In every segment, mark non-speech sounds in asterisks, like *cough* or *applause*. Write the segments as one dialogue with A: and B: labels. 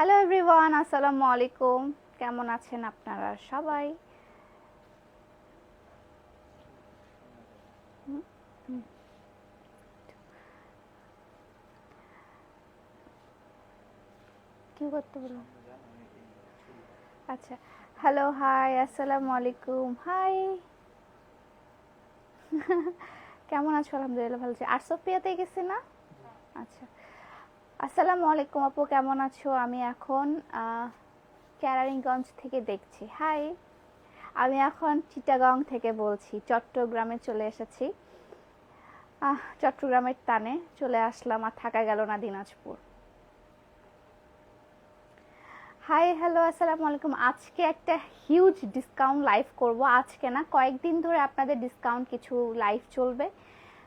A: Hello everyone আসসালামু আলাইকুম কেমন আছেন আপনারা সবাই। কি করতে বললাম? আচ্ছা হ্যালো হাই আসসালামু আলাইকুম হাই কেমন আছো? আলহামদুলিল্লাহ, ভালো আছি। আর সোফিয়াতে গেছি না? আচ্ছা। আসসালামু আলাইকুম আপু, কেমন আছো? আমি এখন ক্যারারিংগঞ্জ থেকে দেখছি। হাই আমি এখন চিটাগং থেকে বলছি, চট্টগ্রামে চলে এসেছি। চট্টগ্রামের টানে চলে আসলাম আর থাকা গেল না দিনাজপুর। হাই হ্যালো আসসালামু আলাইকুম। আজকে একটা হিউজ ডিসকাউন্ট লাইভ করব। আজকে না কয়েকদিন ধরে আপনাদের ডিসকাউন্ট কিছু লাইভ চলবে।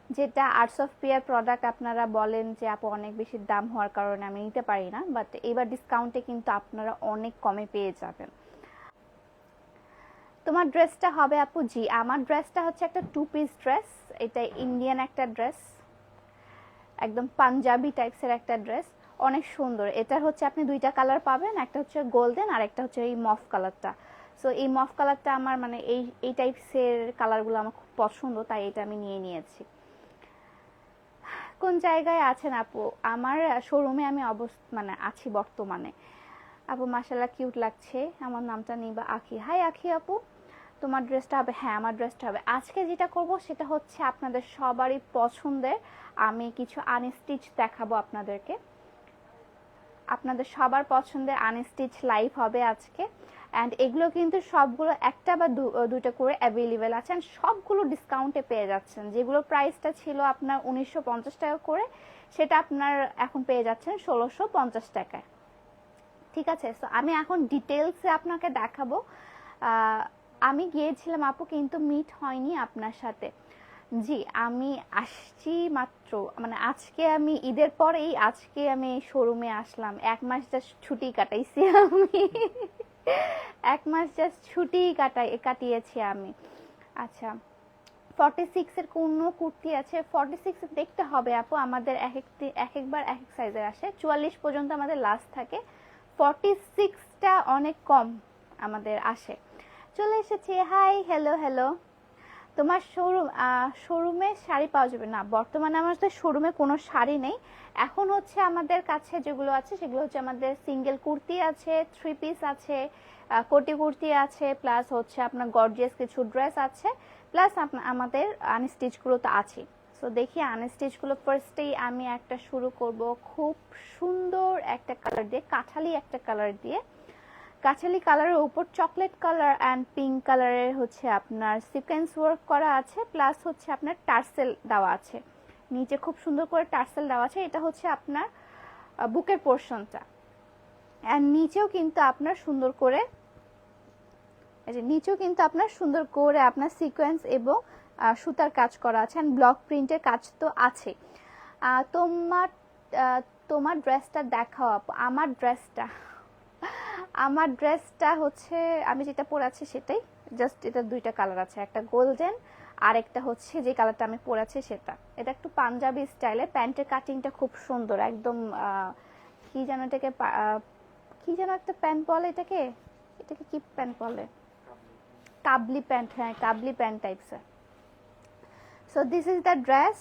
A: যেটা আর্টস অফ পিয়ার প্রোডাক্ট আপনারা বলেন যে, আপু, অনেক বেশি দাম হওয়ার কারণে আমি নিতে পারি না। বাট এবার ডিসকাউন্টে কিন্তু আপনারা অনেক কমে পেয়ে যাবেন। তোমার ড্রেসটা হবে, আপু, জি, আমার ড্রেসটা হচ্ছে একটা টু পিস ড্রেস এটা ইন্ডিয়ান একটা ড্রেস একদম পাঞ্জাবি টাইপসের একটা ড্রেস অনেক সুন্দর। এটার হচ্ছে আপনি দুইটা কালার পাবেন, একটা হচ্ছে গোল্ডেন আর একটা হচ্ছে এই মফ কালারটা সো এই মফ কালারটা আমার মানে এই এই টাইপসের কালারগুলো আমার খুব পছন্দ, তাই এটা আমি নিয়ে নিয়েছি। কোন জায়গায় আছেন আপু? আমার শোরুমে আমি অবস্থ মানে আছি বর্তমানে। আপু মাসাল্লাহ কিউট লাগছে। আমার নামটা নিবা আখি। হাই আখি আপু। তোমার ড্রেসটা হবে হ্যাঁ আমার ড্রেসটা হবে। আজকে যেটা করব সেটা হচ্ছে আপনাদের সবারই পছন্দের আমি কিছু আনস্টিচ দেখাবো আপনাদেরকে। আপনাদের সবার পছন্দের আনস্টিচ লাইভ হবে আজকে। অ্যান্ড এগুলো কিন্তু সবগুলো একটা বা দুটো করে অ্যাভেলেবেল আছে and সবগুলো ডিসকাউন্টে পেয়ে যাচ্ছেন। যেগুলো প্রাইসটা ছিল আপনার উনিশশো পঞ্চাশ টাকা করে, সেটা আপনার এখন পেয়ে যাচ্ছেন ষোলোশো টাকায়। ঠিক আছে? সো আমি এখন ডিটেলসে আপনাকে দেখাবো। আমি গিয়েছিলাম আপু, কিন্তু মিট হয়নি আপনার সাথে। জি, আমি আসছি মাত্র মানে আজকে আমি, ঈদের পরেই আজকে আমি শোরুমে আসলাম। এক মাস জাস্ট ছুটি কাটাইছি আমি। এক মাস জাস্ট ছুটি কাটাই, কাটিয়েছি আমি। আচ্ছা ফর্টি সিক্সের কোনো কুর্তি আছে? ফর্টি সিক্স দেখতে হবে আপু, আমাদের এক একটি এক একবার এক এক সাইজের আসে। চুয়াল্লিশ পর্যন্ত আমাদের লাস্ট থাকে। ফর্টি সিক্সটা অনেক কম আমাদের আসে। চলে এসেছি হাই হ্যালো হ্যালো তোমার শোরুম শোরুমে শাড়ি পাওয়া যাবে না। বর্তমানে আমাদের শোরুমে কোনো শাড়ি নেই। এখন হচ্ছে আমাদের কাছে যেগুলো আছে, সেগুলো হচ্ছে আমাদের সিঙ্গেল কুর্তি আছে থ্রি পিস আছে কোটি কুর্তি আছে প্লাস হচ্ছে আপনার গর্জিয়াস কিছু ড্রেস আছে প্লাস আমাদের আনস্টিচগুলো তো আছে সো দেখি আনস্টিচগুলো ফার্স্টেই আমি একটা শুরু করব। খুব সুন্দর একটা কালার দিয়ে, কাঁঠালি একটা কালার দিয়ে। কাছালি কালারের উপর চকলেট কালার অ্যান্ড পিঙ্ক কালারের হচ্ছে আপনার সিকোয়েন্স ওয়ার্ক করা আছে প্লাস হচ্ছে আপনার টার্সেল দেওয়া আছে। নিচে খুব সুন্দর করে টার্সেল দেওয়া আছে, এটা হচ্ছে আপনার বুকের পোর্শনটা অ্যান্ড নিচেও কিন্তু আপনার সুন্দর করে নিচেও কিন্তু আপনার সুন্দর করে আপনার সিকোয়েন্স এবং সুতার কাজ করা আছে অ্যান্ড ব্লক প্রিন্টের কাজ তো আছে। তোমার তোমার ড্রেসটা দেখাও আমার ড্রেসটা আমার ড্রেসটা হচ্ছে, আমি যেটা পরে সেটাই। জাস্ট এটা দুইটা কালার আছে, একটা গোল্ডেন আর একটা হচ্ছে যে কালারটা আমি পরে আছি সেটা। এটা একটু পাঞ্জাবি স্টাইলে প্যান্টের কাটিংটা খুব সুন্দর, একদম কি যেন এটাকে কি যেন একটা প্যান্ট বলে এটাকে? এটাকে কি প্যান্ট বলে? কাবলি প্যান্ট হ্যাঁ কাবলি pant টাইপসের so this is the dress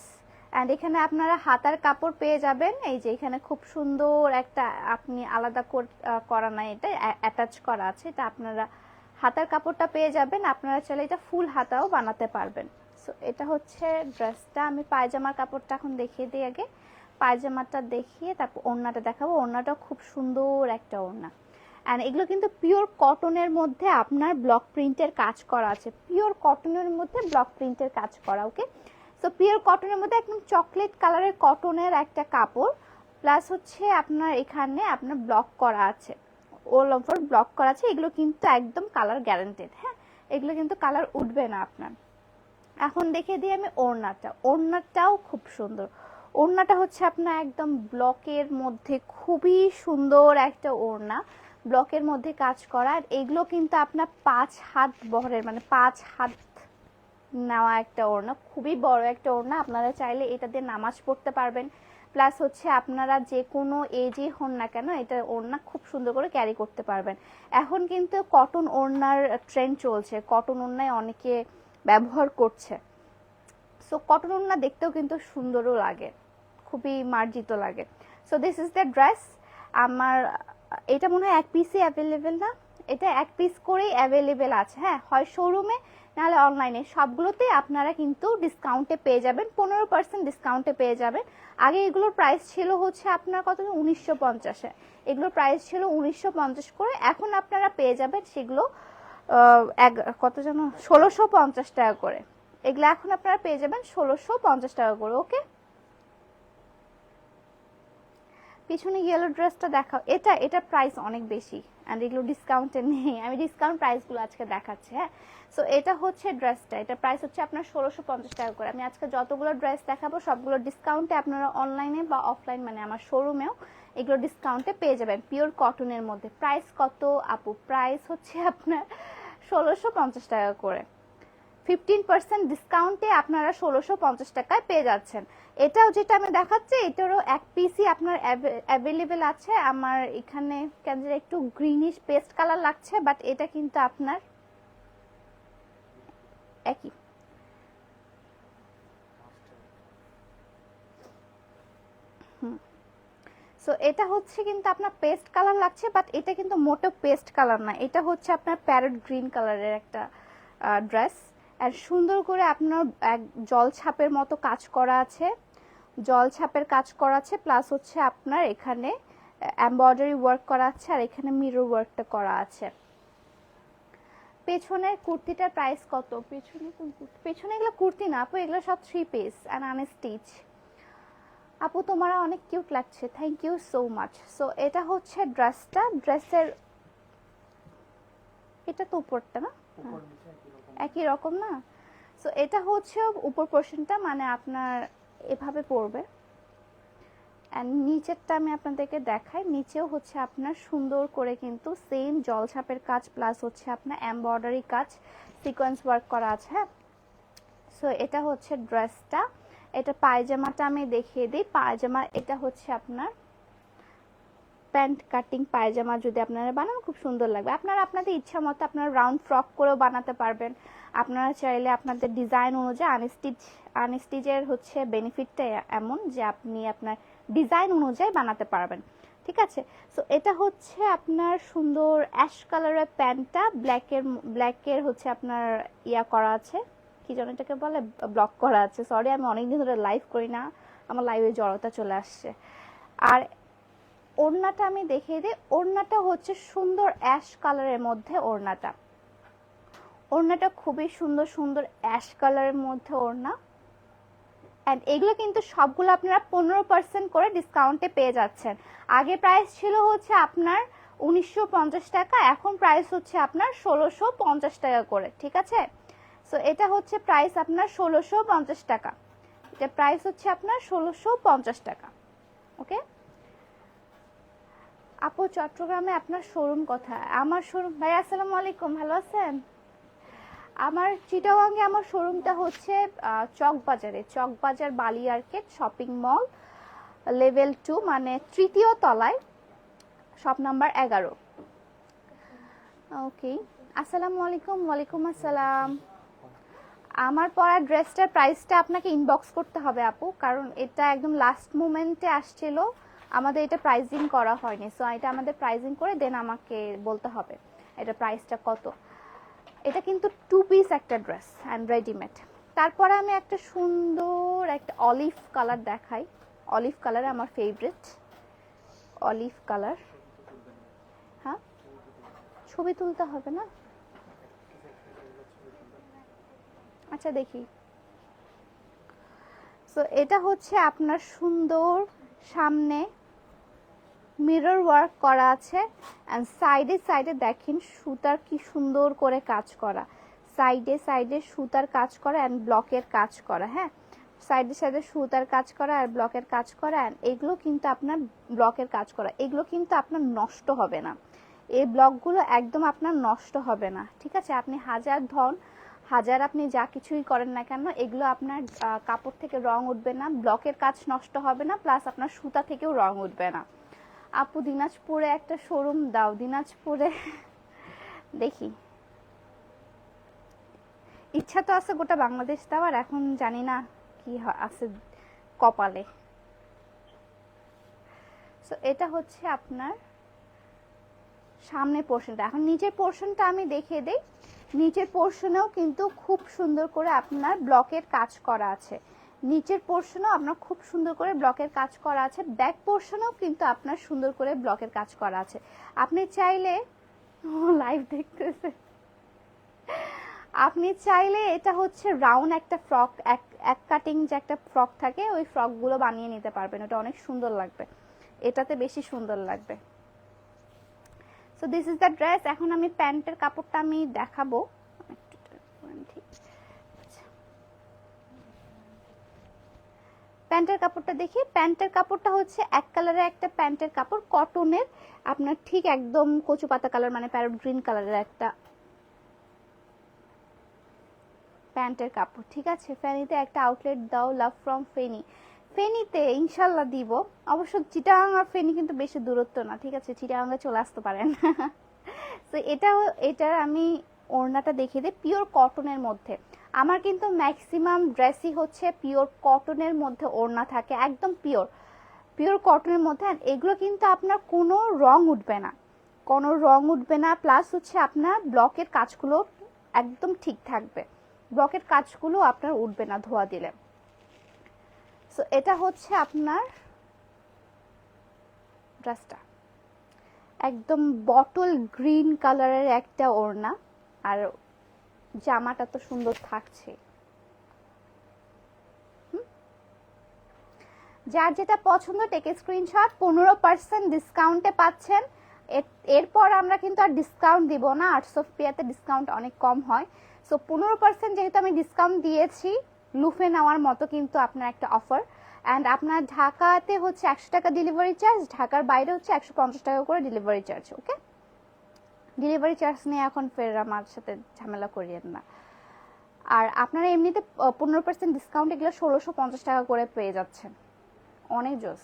A: and এখানে আপনারা হাতার কাপড় পেয়ে যাবেন। এই যে এখানে খুব সুন্দর একটা আপনি আলাদা কর- নাই, এটা অ্যাটাচ করা আছে। এটা আপনারা হাতার কাপড়টা পেয়ে যাবেন। আপনারা চাইলে এটা ফুল হাতাও বানাতে পারবেন। সো এটা হচ্ছে ড্রেসটা। আমি পায়জামার কাপড়টা এখন দেখিয়ে দিই আগে। পায়জামাটা দেখিয়ে তারপর ওড়নাটা দেখাবো। ওড়নাটা খুব সুন্দর একটা ওড়না। অ্যান্ড এগুলো কিন্তু পিওর কটনের মধ্যে আপনার ব্লক প্রিন্টের কাজ করা আছে। পিওর কটনের মধ্যে ব্লক প্রিন্টের কাজ করা ওকে সো পিওর কটনের মধ্যে একদম চকলেট কালারের কটনের একটা কাপড় প্লাস হচ্ছে আপনার এখানে আপনার ব্লক করা আছে। অল ওভার ব্লক করা আছে, এগুলো কিন্তু একদম কালার গ্যারান্টেড হ্যাঁ? এগুলো কিন্তু কালার উঠবে না আপনার। এখন দেখে দিই আমি ওড়নাটা। ওড়নাটাও খুব সুন্দর। ওড়নাটা হচ্ছে আপনার একদম ব্লকের মধ্যে খুবই সুন্দর একটা ওড়না। ব্লকের মধ্যে কাজ করা, আর এগুলো কিন্তু আপনার পাঁচ হাত বহরের মানে পাঁচ হাত নেওয়া একটা ওড়না, খুবই বড় একটা ওড়না। আপনারা চাইলে এটা দিয়ে নামাজ পড়তে পারবেন। প্লাস হচ্ছে আপনারা যে কোনো এজে হন না কেন, এটা ওড়না খুব সুন্দর করে ক্যারি করতে পারবেন। এখন কিন্তু কটন ওড়নার ট্রেন্ড চলছে। কটন ওড়নায় অনেকে ব্যবহার করছে। সো কটন ওড়না দেখতেও কিন্তু সুন্দরও লাগে। খুবই মার্জিত লাগে। So this is the dress আমার, এটা মনে হয় এক পিসই অ্যাভেলেবেল না? এটা এক পিস করেই অ্যাভেলেবেল আছে হ্যাঁ? হয় শোরুমে নাহলে অনলাইনে সবগুলোতে আপনারা কিন্তু ডিসকাউন্টে পেয়ে যাবেন, পনেরো পার্সেন্ট ডিসকাউন্টে পেয়ে যাবেন। আগে এগুলোর প্রাইস ছিল হচ্ছে আপনার কত? উনিশশো পঞ্চাশে এগুলোর প্রাইস ছিল উনিশশো পঞ্চাশ করে, এখন আপনারা পেয়ে যাবেন সেগুলো এক, কত যেন? ষোলোশো পঞ্চাশ টাকা করে। এগুলো এখন আপনারা পেয়ে যাবেন ষোলোশো পঞ্চাশ টাকা করে, ওকে? পিছনে ইয়েলো ড্রেসটা দেখাও। এটা এটা প্রাইস অনেক বেশি। অ্যান্ড এগুলো ডিসকাউন্টে নেই। আমি ডিসকাউন্ট প্রাইসগুলো আজকে দেখাচ্ছি হ্যাঁ? সো এটা হচ্ছে ড্রেসটা এটা প্রাইস হচ্ছে আপনার ষোলোশো পঞ্চাশ টাকা করে। আমি আজকে যতগুলো ড্রেস দেখাবো, সবগুলো ডিসকাউন্টে আপনারা অনলাইনে বা অফলাইন মানে আমার শোরুমেও এগুলো ডিসকাউন্টে পেয়ে যাবেন। পিওর কটনের মধ্যে। প্রাইস কত, আপু? প্রাইস হচ্ছে আপনার ষোলোশো পঞ্চাশ টাকা করে। ফিফটিন পার্সেন্ট ডিসকাউন্টে আপনারা ষোলোশো পঞ্চাশ টাকায় পেয়ে যাচ্ছেন। এটাও যেটা আমি দেখাচ্ছি, এটারও এক পিসই আপনার অ্যাভেলেবেল আছে। আমার এখানে কেন একটু গ্রিনিশ পেস্ট কালার লাগছে বাট এটা কিন্তু আপনার একই। সো এটা হচ্ছে কিন্তু আপনার পেস্ট কালার লাগছে বাট এটা কিন্তু মোটো পেস্ট কালার না। এটা হচ্ছে আপনার প্যারট গ্রিন কালারের একটা ড্রেস আর সুন্দর করে আপনার এক জল ছাপের মতো কাজ করা আছে। জল ছাপের কাজ করা আছে প্লাস হচ্ছে আপনার এখানে এমব্রয়ডারি ওয়ার্ক করা আছে আর এখানে মিরর ওয়ার্কটা করা আছে। পেছনের কুর্তিটার প্রাইস কত? পেছনে কোন কুর্তি? পেছনে এগুলো কুর্তি না, আপু, এগুলো সব থ্রি পিস অ্যান্ড আনস্টিচ আপু, তোমার অনেক কিউট লাগছে thank you so much so এটা হচ্ছে ড্রেসটা ড্রেসের এটা তো উপরটা না?
B: একই রকম।
A: না? সো এটা হচ্ছে উপর পোর্শনটা মানে আপনার এভাবে পড়বে। অ্যান্ড নিচেরটা আমি আপনাদেরকে দেখাই। নিচেও হচ্ছে আপনার সুন্দর করে কিন্তু সেম জলছাপের কাজ প্লাস হচ্ছে আপনার এমব্রয়ডারি কাজ সিকোয়েন্স ওয়ার্ক করা আছে হ্যাঁ? সো এটা হচ্ছে ড্রেসটা এটা পায়জামাটা আমি দেখিয়ে দিই। পায়জামা, এটা হচ্ছে আপনার প্যান্ট কাটিং পায়জামা যদি আপনারা বানান, খুব সুন্দর লাগবে। আপনারা আপনাদের ইচ্ছা মতো আপনারা রাউন্ড ফ্রক করেও বানাতে পারবেন। আপনারা চাইলে আপনাদের ডিজাইন অনুযায়ী আনস্টিচ, আনস্টিচের হচ্ছে বেনিফিটটা এমন যে আপনি আপনার ডিজাইন অনুযায়ী বানাতে পারবেন। ঠিক আছে? সো এটা হচ্ছে আপনার সুন্দর অ্যাশ কালারের প্যান্টটা। ব্ল্যাকের ব্ল্যাকের হচ্ছে আপনার ইয়া করা আছে। কি যেন এটাকে বলে? ব্লক করা আছে। সরি আমি অনেকদিন ধরে লাইভ করি না। আমার লাইভে জড়তা চলে আসছে। আর ওড়নাটা আমি দেখিয়ে দিই। ওড়নাটা হচ্ছে সুন্দর অ্যাশ কালারের মধ্যে ওড়নাটা। ওড়নাটা খুবই সুন্দর সুন্দর অ্যাশ কালারের মধ্যে ওড়না। অ্যান্ড এগুলো কিন্তু সবগুলো আপনারা পনেরো পার্সেন্ট করে ডিসকাউন্টে পেয়ে যাচ্ছেন। আগে প্রাইস ছিল হচ্ছে আপনার উনিশশো পঞ্চাশ টাকা, এখন প্রাইস হচ্ছে আপনার ষোলোশো টাকা করে, ঠিক আছে? সো এটা হচ্ছে প্রাইস আপনার ষোলোশো টাকা। এটা প্রাইস হচ্ছে আপনার ষোলোশো টাকা ওকে আপু, চট্টগ্রামে আপনার শোরুম কোথায়? আমার শোরুম ভাই, আসসালামু আলাইকুম, ভালো আছেন? আমার চিটাগাঙ্গে আমার শোরুমটা হচ্ছে চকবাজারে। চকবাজার বালিয়ার্কেট শপিং মল, লেভেল টু মানে তৃতীয় তলায়, শপ নাম্বার এগারো। ওকে। আসসালামু আলাইকুম, ওয়ালাইকুম আসসালাম। আমার পরা ড্রেসটার প্রাইসটা আপনাকে ইনবক্স করতে হবে, আপু, কারণ এটা একদম লাস্ট মোমেন্টে আসছিল। আমাদের এটা প্রাইজিং করা হয়নি। সো এটা আমাদের প্রাইজিং করে দেন আমাকে বলতে হবে, এটা প্রাইসটা কত। এটা কিন্তু টু পিস একটা ড্রেস অ্যান্ড রেডিমেড তারপরে আমি একটা সুন্দর একটা অলিভ কালার দেখাই। অলিভ কালার আমার ফেভারিট অলিভ কালার হ্যাঁ? ছবি তুলতে হবে না? আচ্ছা দেখি। সো এটা হচ্ছে আপনার সুন্দর সামনে মিরর ওয়ার্ক করা আছে অ্যান্ড সাইডে সাইডে দেখেন সুতার কি সুন্দর করে কাজ করা। সাইডে সাইডে সুতার কাজ করা অ্যান্ড ব্লকের কাজ করা হ্যাঁ? সাইডে সাইডে সুতার কাজ করা আর ব্লকের কাজ করা অ্যান্ড এগুলো কিন্তু আপনার ব্লকের কাজ করা। এগুলো কিন্তু আপনার নষ্ট হবে না। এই ব্লকগুলো একদম আপনার নষ্ট হবে না, ঠিক আছে? আপনি হাজার ধন, হাজার আপনি যা কিছুই করেন না কেন, এগুলো আপনার কাপড় থেকে রং উঠবে না ব্লকের কাজ নষ্ট হবে না প্লাস আপনার সুতা থেকেও রং উঠবে না। আপু দিনাজপুরে একটা শোরুম দাও, দিনাজপুরে। দেখি। ইচ্ছা তো আছে গোটা বাংলাদেশ দেওয়ার, এখন জানি না কি আছে কপালে। সো এটা হচ্ছে আপনার সামনে পোর্শনটা। এখন নিচের পোর্শনটা আমি দেখিয়ে দেই। নিচের পোর্শনেও কিন্তু খুব সুন্দর করে আপনার ব্লকের কাজ করা আছে। নিচের পোর্শনও আপনার খুব সুন্দর করে ব্লকের কাজ করা আছে ব্যাক পোর্শনও কিন্তু আপনার সুন্দর করে ব্লকের কাজ করা আছে আপনি চাইলে লাইভ দেখতেছে আপনি চাইলে এটা হচ্ছে রাউন্ড একটা ফ্রক এক এক কাটিং যে একটা ফ্রক থাকে ওই ফ্রকগুলো বানিয়ে নিতে পারবেন ওটা অনেক সুন্দর লাগবে এটাতে বেশি সুন্দর লাগবে so this is the dress এখন আমি প্যান্টের কাপড়টা আমি দেখাবো ঠিক প্যান্টের কাপড়টা দেখি। প্যান্টের কাপড়টা হচ্ছে এক কালারের একটা প্যান্টের কাপড়, কটনের। আপনার ঠিক একদম কচু পাতা কালার মানে প্যারট গ্রিন কালারের একটা প্যান্টের কাপড়, ঠিক আছে? ফেনীতে একটা আউটলেট দাও লাভ ফ্রম ফেনী ফেনীতে ইনশাল্লাহ দিব। অবশ্য চিটাগাং আর ফেনী কিন্তু বেশি দূরত্ব না, ঠিক আছে? চিটাগাঙ্গে চলে আসতে পারেন। *laughs* তো এটাও এটার আমি ওড়নাটা দেখিয়ে দিই পিওর কটনের মধ্যে। আমার কিন্তু ম্যাক্সিমাম ড্রেসই হচ্ছে পিওর কটনের মধ্যে ওড়না থাকে, একদম পিওর পিওর কটনের মধ্যে এগুলো কিন্তু আপনার কোনো রং উঠবে না। কোনো রং উঠবে না প্লাস হচ্ছে আপনার ব্লকের কাজগুলো একদম ঠিক থাকবে। ব্লকের কাজগুলো আপনার উঠবে না ধোয়া দিলে। সো এটা হচ্ছে আপনার ড্রেসটা একদম বটল গ্রিন কালারের একটা ওড়না, আর জামাটা তো সুন্দর থাকছে? যার যেটা পছন্দ টেকে স্ক্রিনশট পনেরো পার্সেন্ট ডিসকাউন্টে পাচ্ছেন। এর- এরপর আমরা কিন্তু আর ডিসকাউন্ট দিব না আর্টস অফ পিয়াতে ডিসকাউন্ট অনেক কম হয়। সো পনেরো পার্সেন্ট যেহেতু আমি ডিসকাউন্ট দিয়েছি, লুফে নেওয়ার মতো কিন্তু আপনার একটা অফার অ্যান্ড আপনার ঢাকাতে হচ্ছে একশো টাকা ডেলিভারি চার্জ ঢাকার বাইরে হচ্ছে একশো পঞ্চাশ টাকা করে delivery charge okay delivery charge নিয়ে এখন ফের আমার সাথে ঝামেলা করিয়েন না। আর আপনারা এমনিতে পনেরো পার্সেন্ট ডিসকাউন্ট এগুলো ষোলোশো পঞ্চাশ টাকা করে পেয়ে যাচ্ছেন। অনেক জোস।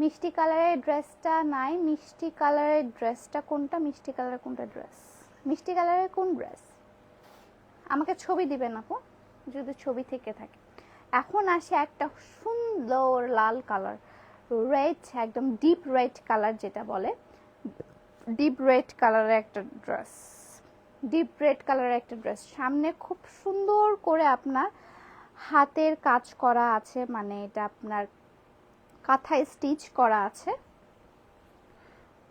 A: মিষ্টি কালারের ড্রেসটা নাই। মিষ্টি কালারের ড্রেসটা কোনটা? মিষ্টি কালারের কোনটা ড্রেস? মিষ্টি কালারের কোন ড্রেস? আমাকে ছবি দিবেন আপু, যদি ছবি থেকে থাকে। এখন আসে একটা সুন্দর লাল কালার রেড একদম ডিপ রেড কালার যেটা বলে। ডিপ রেড কালারের একটা ড্রেস ডিপ রেড কালারের একটা ড্রেস সামনে খুব সুন্দর করে আপনার হাতের কাজ করা আছে মানে এটা আপনার কাঁথায় স্টিচ করা আছে।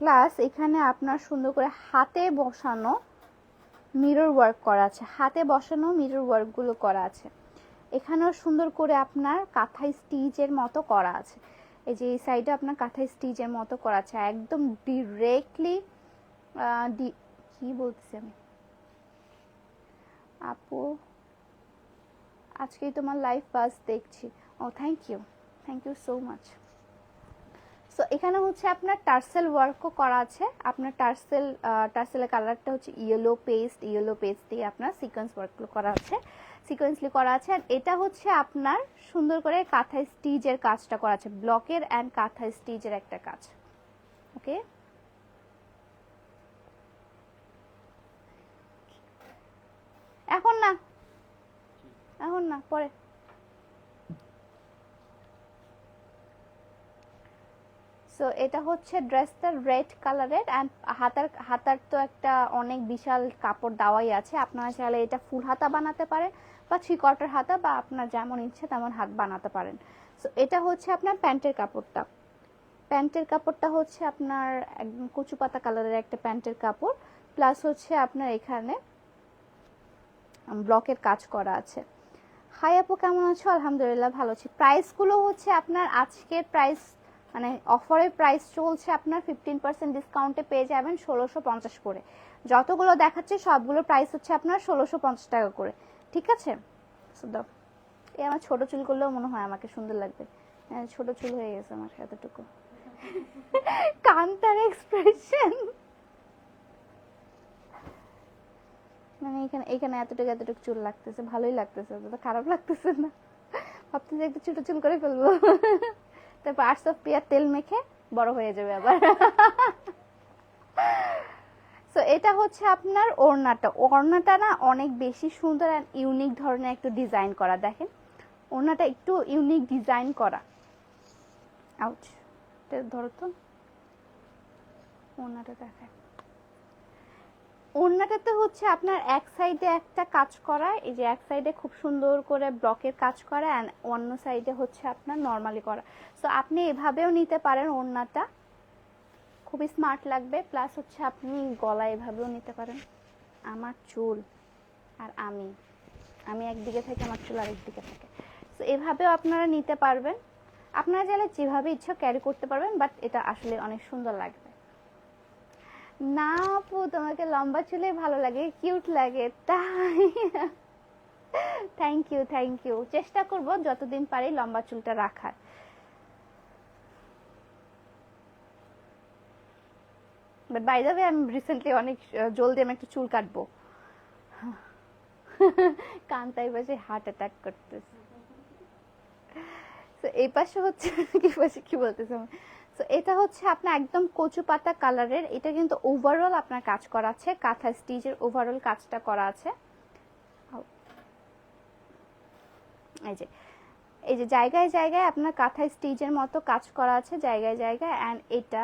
A: প্লাস এখানে আপনার সুন্দর করে হাতে বসানো মিরর ওয়ার্ক করা আছে। হাতে বসানো মিরর ওয়ার্কগুলো করা আছে। এখানেও সুন্দর করে আপনার কাঁথায় স্টিচের মতো করা আছে। এই যে এই সাইডে আপনার কাঁথায় স্টিচের মতো করা আছে। একদম ডিরেক্টলি কি বলতেছি আমি? আপু, আজকেই তোমার লাইভ ফার্স্ট দেখছি। ও thank you thank you so much so এখানে হচ্ছে আপনার টার্সেল ওয়ার্কও করা আছে। আপনার টার্সেল টার্সেলের কালারটা হচ্ছে ইয়েলো পেস্ট ইয়েলো পেস্ট দিয়ে আপনার সিকোয়েন্স ওয়ার্কগুলো করা আছে। সিকোয়েন্সলি করা আছে। আর এটা হচ্ছে আপনার সুন্দর করে কাঁথা স্টিচের কাজটা করা আছে। ব্লকের অ্যান্ড কাঁথা স্টিচের একটা কাজ। ওকে এখন না? এখন না, পরে। সো এটা হচ্ছে ড্রেসটা রেড কালারের অ্যান্ড হাতার হাতার তো একটা অনেক বিশাল কাপড় দেওয়াই আছে। আপনারা চাইলে এটা ফুল হাতা বানাতে পারেন বা থ্রি কোয়ার্টার হাতা বা আপনার যেমন ইচ্ছে তেমন হাত বানাতে পারেন। সো এটা হচ্ছে আপনার প্যান্টের কাপড়টা। প্যান্টের কাপড়টা হচ্ছে আপনার একদম কচু পাতা কালারের একটা প্যান্টের কাপড়। প্লাস হচ্ছে আপনার এখানে ব্লকের কাজ করা আছে। হাই আপু, কেমন আছো? আলহামদুলিল্লাহ ভালো আছি। প্রাইসগুলো হচ্ছে আপনার আজকের প্রাইস মানে অফারের প্রাইস চলছে আপনার ফিফটিন পার্সেন্ট ডিসকাউন্টে পেয়ে যাবেন ষোলোশো পঞ্চাশ করে। যতগুলো দেখাচ্ছে সবগুলো প্রাইস হচ্ছে আপনার ষোলোশো পঞ্চাশ টাকা করে। ঠিক আছে। এই আমার ছোট চুল করলেও মনে হয় আমাকে সুন্দর লাগবে। হ্যাঁ, ছোট চুল হয়ে গেছে আমার এতটুকু। কান্তার এক্সপ্রেশন মানে এখানে এখানে এতটুকু এতটুকু চুল লাগতেছে ভালোই লাগতেছে খারাপ লাগতেছে না। ভাবতেছি একটু ছোট চুল করে ফেলব। তারপর আর্টস অফ পেয়ার তেল মেখে বড় হয়ে যাবে আবার। সো এটা হচ্ছে আপনার ওড়নাটা। ওড়নাটা না অনেক বেশি সুন্দর অ্যান্ড ইউনিক ধরনের একটু ডিজাইন করা। দেখেন, ওড়নাটা একটু ইউনিক ডিজাইন করা। আউচ ধরো তো। ওড়নাটা দেখায়। ওড়নাটাতে হচ্ছে আপনার এক সাইডে একটা কাজ করা, এই যে এক সাইডে খুব সুন্দর করে ব্লকের কাজ করা অ্যান্ড অন্য সাইডে হচ্ছে আপনার নর্মালি করা। সো আপনি এভাবেও নিতে পারেন ওড়নাটা। খুবই স্মার্ট লাগবে প্লাস হচ্ছে আপনি গলা এভাবেও নিতে পারেন। আমার চুল আর আমি। আমি একদিকে থেকে, আমার চুল আরেক দিকে থাকে। সো এভাবেও আপনারা নিতে পারবেন। আপনারা চাইলে যেভাবে ইচ্ছা ক্যারি করতে পারবেন বাট এটা আসলে অনেক সুন্দর লাগবে। না আপু, তোমাকে লম্বা চুলে ভালো লাগে কিউট লাগে, তাই। থ্যাংক ইউ থ্যাংক ইউ চেষ্টা করব যতদিন পারি লম্বা চুলটা রাখার। বাট বাই দ্য ওয়ে আমি রিসেন্টলি অনেক জলদি আমি একটা চুল কাটবো। কান্তাই পাশে হার্ট অ্যাটাক করতেছে। এই পাশে হচ্ছে, কি পাশে কি বলতেছে তো এটা হচ্ছে আপনার একদম কচু পাতা কালারের এটা কিন্তু ওভারঅল আপনার কাজ করা আছে। কাঁথা স্টিচের ওভারঅল কাজটা করা আছে। এই যে এই যে জায়গায় জায়গায় আপনার কাঁথা স্টিচের মতো কাজ করা আছে জায়গায় জায়গায়। অ্যান্ড এটা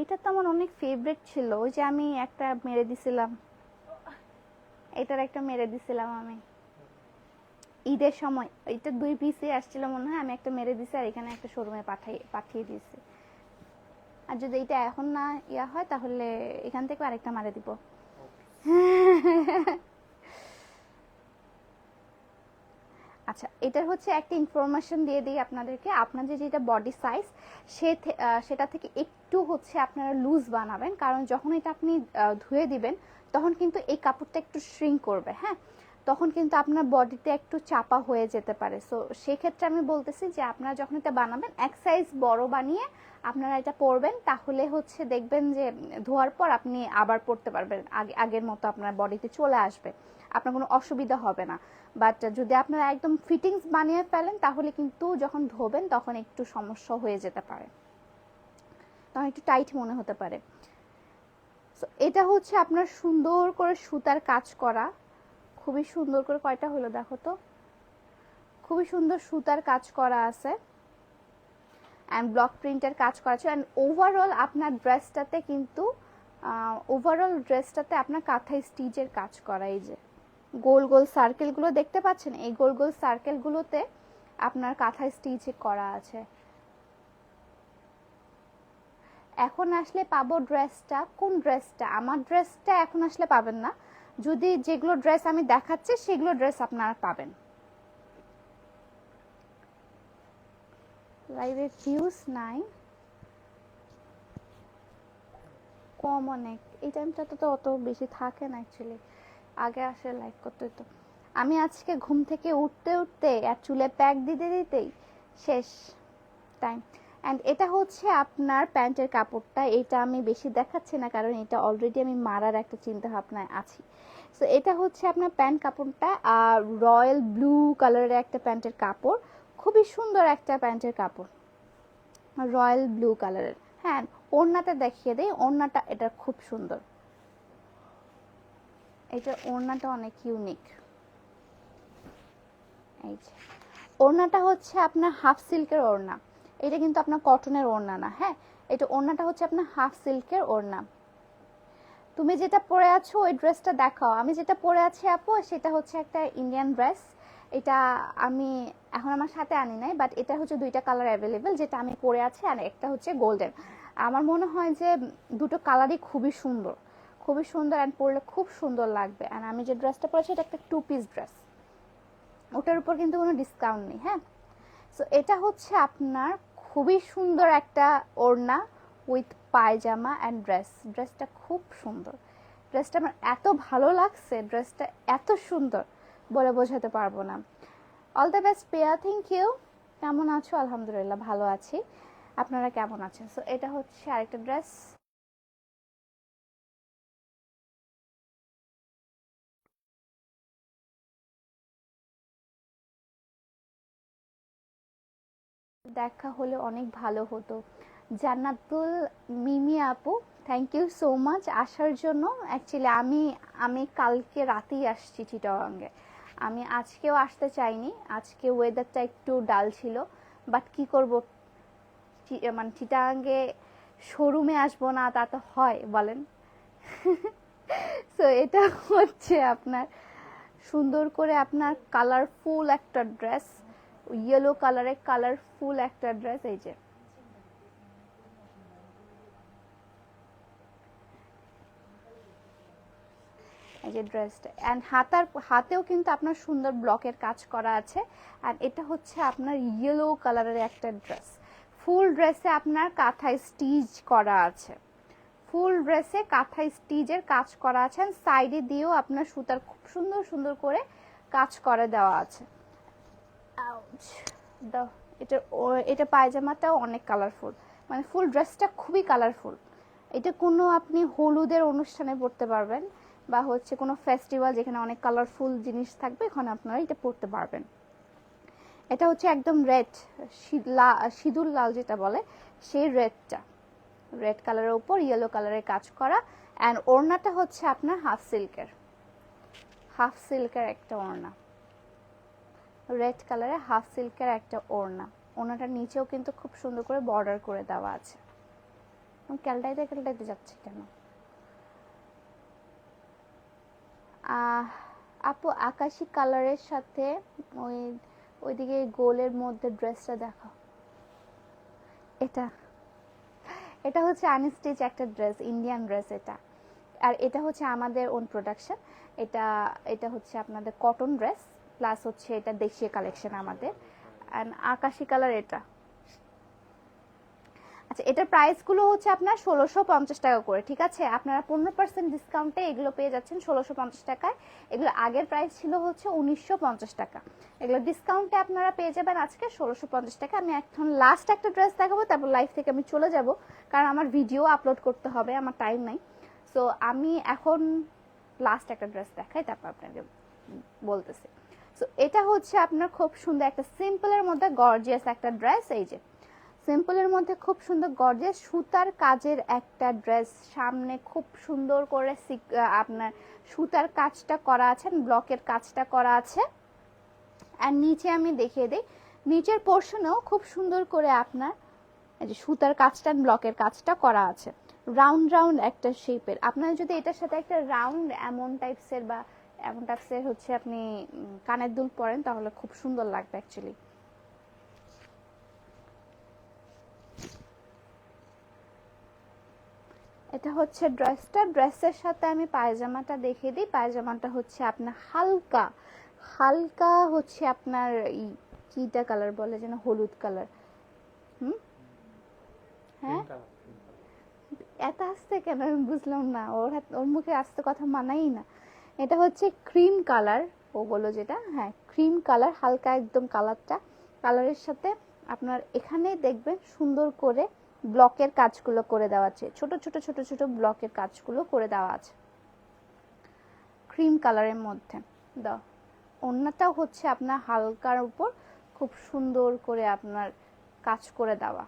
A: এটা তো আমার অনেক ফেভারিট ছিল। ওই যে আমি একটা মেরে দিছিলাম। এটার একটা মেরে দিছিলাম আমি। ঈদের সময়, এটা দুই পিসে আসছিল মনে হয়। আমি একটা মেরে দিছি আর এখানে একটা শোরুমে পাঠাই, পাঠিয়ে দিয়েছি। আর যদি এটা এখন না ইয়া হয়, তাহলে এখান থেকে আরেকটা মারে দিব। আচ্ছা এটার হচ্ছে একটা ইনফরমেশন দিয়ে দিই আপনাদেরকে। আপনাদের যেটা বডি সাইজ সে সেটা থেকে একটু হচ্ছে আপনারা লুজ বানাবেন। কারণ যখন এটা আপনি ধুয়ে দিবেন, তখন কিন্তু এই কাপড়টা একটু শ্রিঙ্ক করবে হ্যাঁ? তখন কিন্তু আপনার বডিতে একটু চাপা হয়ে যেতে পারে। সো সেক্ষেত্রে আমি বলতেছি যে আপনারা যখন এটা বানাবেন, এক সাইজ বড় বানিয়ে আপনারা এটা পরবেন, তাহলে হচ্ছে দেখবেন যে ধোয়ার পর আপনি আবার পরতে পারবেন। আগে, আগের মতো আপনার বডিতে চলে আসবে। আপনার কোনো অসুবিধা হবে না। বাট যদি আপনারা একদম ফিটিংস বানিয়ে ফেলেন, তাহলে কিন্তু যখন ধোবেন, তখন একটু সমস্যা হয়ে যেতে পারে। তখন একটু টাইট মনে হতে পারে। এটা হচ্ছে আপনার সুন্দর করে সুতার কাজ করা। খুবই সুন্দর করে কয়টা হলো দেখো তো? খুবই সুন্দর সুতার কাজ করা আছে। অ্যান্ড ব্লক প্রিন্টের কাজ করা আছে। অ্যান্ড ওভারঅল আপনার ড্রেসটাতে কিন্তু ওভারঅল ড্রেসটাতে আপনার কাঁথাই স্টিচের কাজ করা এই যে। গোল গোল সার্কেলগুলো দেখতে পাচ্ছেন? এই গোল গোল সার্কেলগুলোতে আপনার কাঁথায় স্টিচ করা আছে। এখন আসলে পাবো ড্রেসটা কোন ড্রেসটা আমার ড্রেসটা এখন আসলে পাবেন না। যদি যেগুলো ড্রেস আমি দেখাচ্ছি, সেগুলো ড্রেস আপনারা পাবেন। লাইভে ভিউজ নাই। কম অনেক। এই টাইমটাতে তো অত বেশি থাকে না অ্যাকচুয়ালি আগে আসে লাইক করতে হতো আমি আজকে ঘুম থেকে উঠতে উঠতে আর চুলে প্যাক দিতে দিতেই শেষ টাইম অ্যান্ড এটা হচ্ছে আপনার প্যান্টের কাপড়টা। এটা আমি বেশি দেখাচ্ছি না, কারণ এটা অলরেডি আমি মারার একটা চিন্তা ভাবনায় আছি। সো এটা হচ্ছে আপনার প্যান্ট কাপড়টা আর রয়্যাল ব্লু কালারের একটা প্যান্টের কাপড়। খুবই সুন্দর একটা প্যান্টের কাপড়। রয়্যাল ব্লু কালারের। হ্যাঁ ওড়নাটা দেখিয়ে দেয় ওড়নাটা, এটা খুব সুন্দর। এটা ওড়নাটা অনেক ইউনিক এই যে। ওড়নাটা হচ্ছে আপনার হাফ সিল্কের ওড়না। এটা কিন্তু আপনার কটনের ওড়না না হ্যাঁ? এটা ওড়নাটা হচ্ছে আপনার হাফ সিল্কের ওড়না। তুমি যেটা পরে আছো, ওই ড্রেসটা দেখাও। আমি যেটা পরে আছি, আপু, সেটা হচ্ছে একটা ইন্ডিয়ান ড্রেস এটা আমি এখন আমার সাথে আনি নাই বাট এটা হচ্ছে দুইটা কালার অ্যাভেলেবেল যেটা আমি পরে আছি, আর একটা হচ্ছে গোল্ডেন আমার মনে হয় যে দুটো কালারই খুবই সুন্দর। খুবই সুন্দর অ্যান্ড পরলে খুব সুন্দর লাগবে। আর আমি যে ড্রেসটা পরেছি, এটা একটা টু পিস ড্রেস ওটার উপর কিন্তু কোনো ডিসকাউন্ট নেই হ্যাঁ? সো এটা হচ্ছে আপনার খুবই সুন্দর একটা ওড়না উইথ পায়জামা অ্যান্ড ড্রেস ড্রেসটা খুব সুন্দর। ড্রেসটা আমার এত ভালো লাগছে ড্রেসটা এত সুন্দর বলে বোঝাতে পারব না। অল দ্য বেস্ট পেয়া থ্যাংক ইউ কেমন আছো? আলহামদুলিল্লাহ, ভালো আছি। আপনারা কেমন আছেন? সো এটা হচ্ছে আরেকটা ড্রেস দেখা হলে অনেক ভালো হতো। জান্নাতুল, মিমি আপু থ্যাংক ইউ সো মাচ আসার জন্য। অ্যাকচুয়ালি আমি আমি কালকে রাতেই আসছি চিটাগাঙ্গে আমি আজকেও আসতে চাইনি, আজকে ওয়েদারটা একটু ডাল ছিল। বাট কি করব? মানে চিটাগাঙ্গে শোরুমে আসব না, তা তো হয়, বলেন। *laughs* সো এটা হচ্ছে আপনার সুন্দর করে আপনার কালারফুল একটা ড্রেস ইয়েলো কালারের কালারফুল একটা ড্রেস এই যে। এই যে ড্রেসটা অ্যান্ড হাতার, হাতেও কিন্তু আপনার সুন্দর ব্লকের কাজ করা আছে। আর এটা হচ্ছে আপনার ইয়েলো কালারের একটা ড্রেস ফুল ড্রেসে আপনার কাঁথায় স্টিচ করা আছে। ফুল ড্রেসে কাঁথায় স্টিচের কাজ করা আছে। সাইডে দিয়েও আপনার সুতার খুব সুন্দর সুন্দর করে কাজ করে দেওয়া আছে। Ouch. দাও এটা এটা পায়জামাটাও অনেক কালারফুল মানে ফুল ড্রেসটা খুবই কালারফুল এটা কোনো আপনি হলুদের অনুষ্ঠানে পড়তে পারবেন বা হচ্ছে কোনো ফেস্টিভ্যাল যেখানে অনেক কালারফুল জিনিস থাকবে, ওখানে আপনারা এটা পড়তে পারবেন। এটা হচ্ছে একদম রেড সিঁদুর লাল যেটা বলে, সেই রেডটা রেড কালারের উপর ইয়েলো কালারের কাজ করা অ্যান্ড ওড়নাটা হচ্ছে আপনার হাফ সিল্কের হাফ সিল্কের একটা ওড়না। রেড কালারের হাফ সিল্কের একটা ওড়না। ওড়নাটার নিচেও কিন্তু খুব সুন্দর করে বর্ডার করে দেওয়া আছে। ক্যালটাইতে ক্যালটাইতে যাচ্ছে কেন? আপু, আকাশি কালারের সাথে ওই, ওইদিকে গোলের মধ্যে ড্রেসটা দেখো। এটা এটা হচ্ছে আনস্টিচ একটা ড্রেস, ইন্ডিয়ান ড্রেস এটা। আর এটা হচ্ছে আমাদের ওন প্রোডাকশন এটা এটা হচ্ছে আপনাদের কটন ড্রেস প্লাস হচ্ছে এটা দেশীয় কালেকশন আমাদের। অ্যান্ড আকাশি কালার এটা। আচ্ছা এটার প্রাইসগুলো হচ্ছে আপনার ষোলোশো পঞ্চাশ টাকা করে, ঠিক আছে? আপনারা পনেরো পার্সেন্ট ডিসকাউন্টে এগুলো পেয়ে যাচ্ছেন ষোলোশো পঞ্চাশ টাকায়। এগুলো আগের প্রাইস ছিল হচ্ছে উনিশশো পঞ্চাশ টাকা। এগুলো ডিসকাউন্টে আপনারা পেয়ে যাবেন আজকে ষোলোশো পঞ্চাশ টাকা। আমি এখন লাস্ট একটা ড্রেস দেখাবো, তারপর লাইভ থেকে আমি চলে যাব, কারণ আমার ভিডিও আপলোড করতে হবে, আমার টাইম নাই। সো আমি এখন লাস্ট একটা ড্রেস দেখাই, তারপর আপনাকে বলতেছি। সো এটা হচ্ছে আপনার খুব সুন্দর একটা সিম্পলের মধ্যে গর্জিয়াস একটা ড্রেস এই যে, সিম্পলের মধ্যে খুব সুন্দর গর্জিয়াস সুতার কাজের একটা ড্রেস সামনে খুব সুন্দর করে আপনার সুতার কাজটা করা আছে, ব্লকের কাজটা করা আছে। আর নিচে আমি দেখিয়ে দিই, নিচের পোর্শনেও খুব সুন্দর করে আপনার যে সুতার কাজটা, ব্লকের কাজটা করা আছে। রাউন্ড রাউন্ড একটা শেপের আপনার যদি এটার সাথে একটা রাউন্ড এমন টাইপসের বা এমন টাইপসের হচ্ছে আপনি কানের দুল পরেন তাহলে খুব সুন্দর লাগবে অ্যাকচুয়ালি এটা হচ্ছে ড্রেসটা। ড্রেসের সাথে আমি পায়জামাটা দেখিয়ে দিই। পায়জামাটা হচ্ছে আপনার হালকা হালকা হচ্ছে আপনার ই কিটা কালার বলে যেন হলুদ কালার। হুম? হ্যাঁ? এত আসতে কেন? আমি বুঝলাম না। ওর ওর মুখে আসতে কথা মানাই না। এটা হচ্ছে ক্রিম কালার ও যেটা হ্যাঁ ক্রিম কালার হালকা একদম কালারটা কালারের সাথে আপনার এখানে দেখবেন সুন্দর করে ব্লকের কাজগুলো করে দেওয়া আছে। ছোট ছোট ছোট ছোট ব্লকের কাজগুলো করে দেওয়া আছে। ক্রিম কালারের মধ্যে। দাও। অন্যটাও হচ্ছে আপনার হালকার উপর খুব সুন্দর করে আপনার কাজ করে দেওয়া।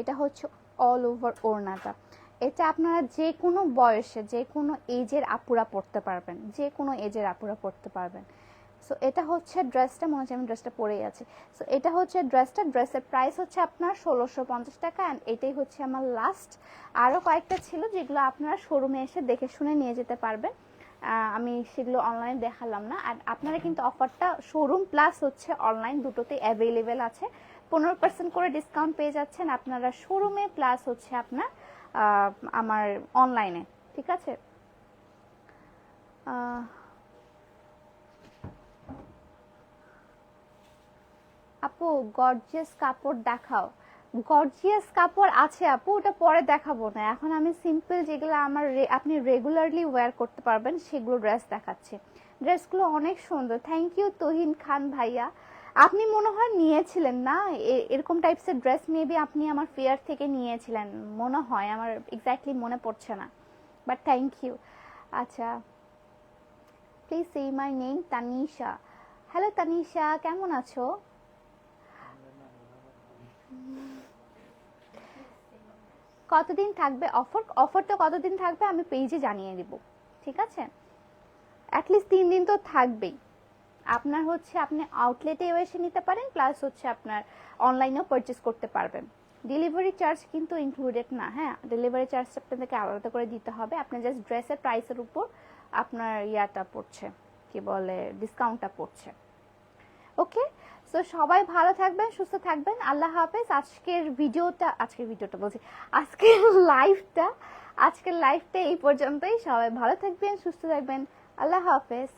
A: এটা হচ্ছে অল ওভার ওড়নাটা। এটা আপনারা যে কোনো বয়সে যে কোনো এজের আপুরা পড়তে পারবেন যে কোনো এজের আপুরা পড়তে পারবেন। সো এটা হচ্ছে ড্রেসটা মনে হচ্ছে আমি ড্রেসটা পরেই আছি। সো এটা হচ্ছে ড্রেসটা ড্রেসের প্রাইস হচ্ছে আপনার ষোলোশো পঞ্চাশ টাকা অ্যান্ড এটাই হচ্ছে আমার লাস্ট আরও কয়েকটা ছিল যেগুলো আপনারা শোরুমে এসে দেখে শুনে নিয়ে যেতে পারবেন। আমি সেগুলো অনলাইন দেখালাম না। আর আপনারা কিন্তু অফারটা শোরুম প্লাস হচ্ছে অনলাইন দুটোতে অ্যাভেলেবেল আছে। পনেরো পার্সেন্ট করে ডিসকাউন্ট পেয়ে যাচ্ছেন আপনারা শোরুমে প্লাস হচ্ছে আপনার আমার অনলাইনে ঠিক আছে? আপু গর্জিয়াস কাপড় দেখাও। গর্জিয়াস কাপড় আছে আপু, ওটা পরে দেখাবো না। এখন আমি সিম্পল যেগুলো আমার আপনি রেগুলারলি ওয়্যার করতে পারবেন, সেগুলো ড্রেস দেখাচ্ছি। ড্রেসগুলো অনেক সুন্দর। থ্যাংক ইউ তহিন খান ভাইয়া। আপনি মনে হয় নিয়েছিলেন না? এরকম টাইপসের ড্রেস মেবি আপনি আমার ফেয়ার থেকে নিয়েছিলেন। মনে হয়, আমার এক্স্যাক্টলি মনে পড়ছে না। বাট থ্যাংক ইউ আচ্ছা please say my name Tanisha hello Tanisha কেমন আছো? কতদিন থাকবে অফার অফারটা কতদিন থাকবে আমি পেজে জানিয়ে দিব। ঠিক আছে? অ্যাটলিস্ট তিন দিন তো থাকবেই। আপনার হচ্ছে আপনি আউটলেটেও এসে নিতে পারেন প্লাস হচ্ছে আপনার অনলাইনেও পারচেস করতে পারবেন। ডেলিভারি চার্জ কিন্তু ইনক্লুডেড না হ্যাঁ? ডেলিভারি চার্জটা আপনাদেরকে আলাদা করে দিতে হবে। আপনার জাস্ট ড্রেসের প্রাইসের উপর আপনার ইয়াটা পড়ছে, কি বলে ডিসকাউন্টটা পড়ছে। ওকে সো সবাই ভালো থাকবেন, সুস্থ থাকবেন। আল্লাহ হাফেজ। আজকের ভিডিওটা আজকের ভিডিওটা বলছি, আজকের লাইভটা আজকের লাইভটা এই পর্যন্তই। সবাই ভালো থাকবেন, সুস্থ থাকবেন। আল্লাহ হাফেজ।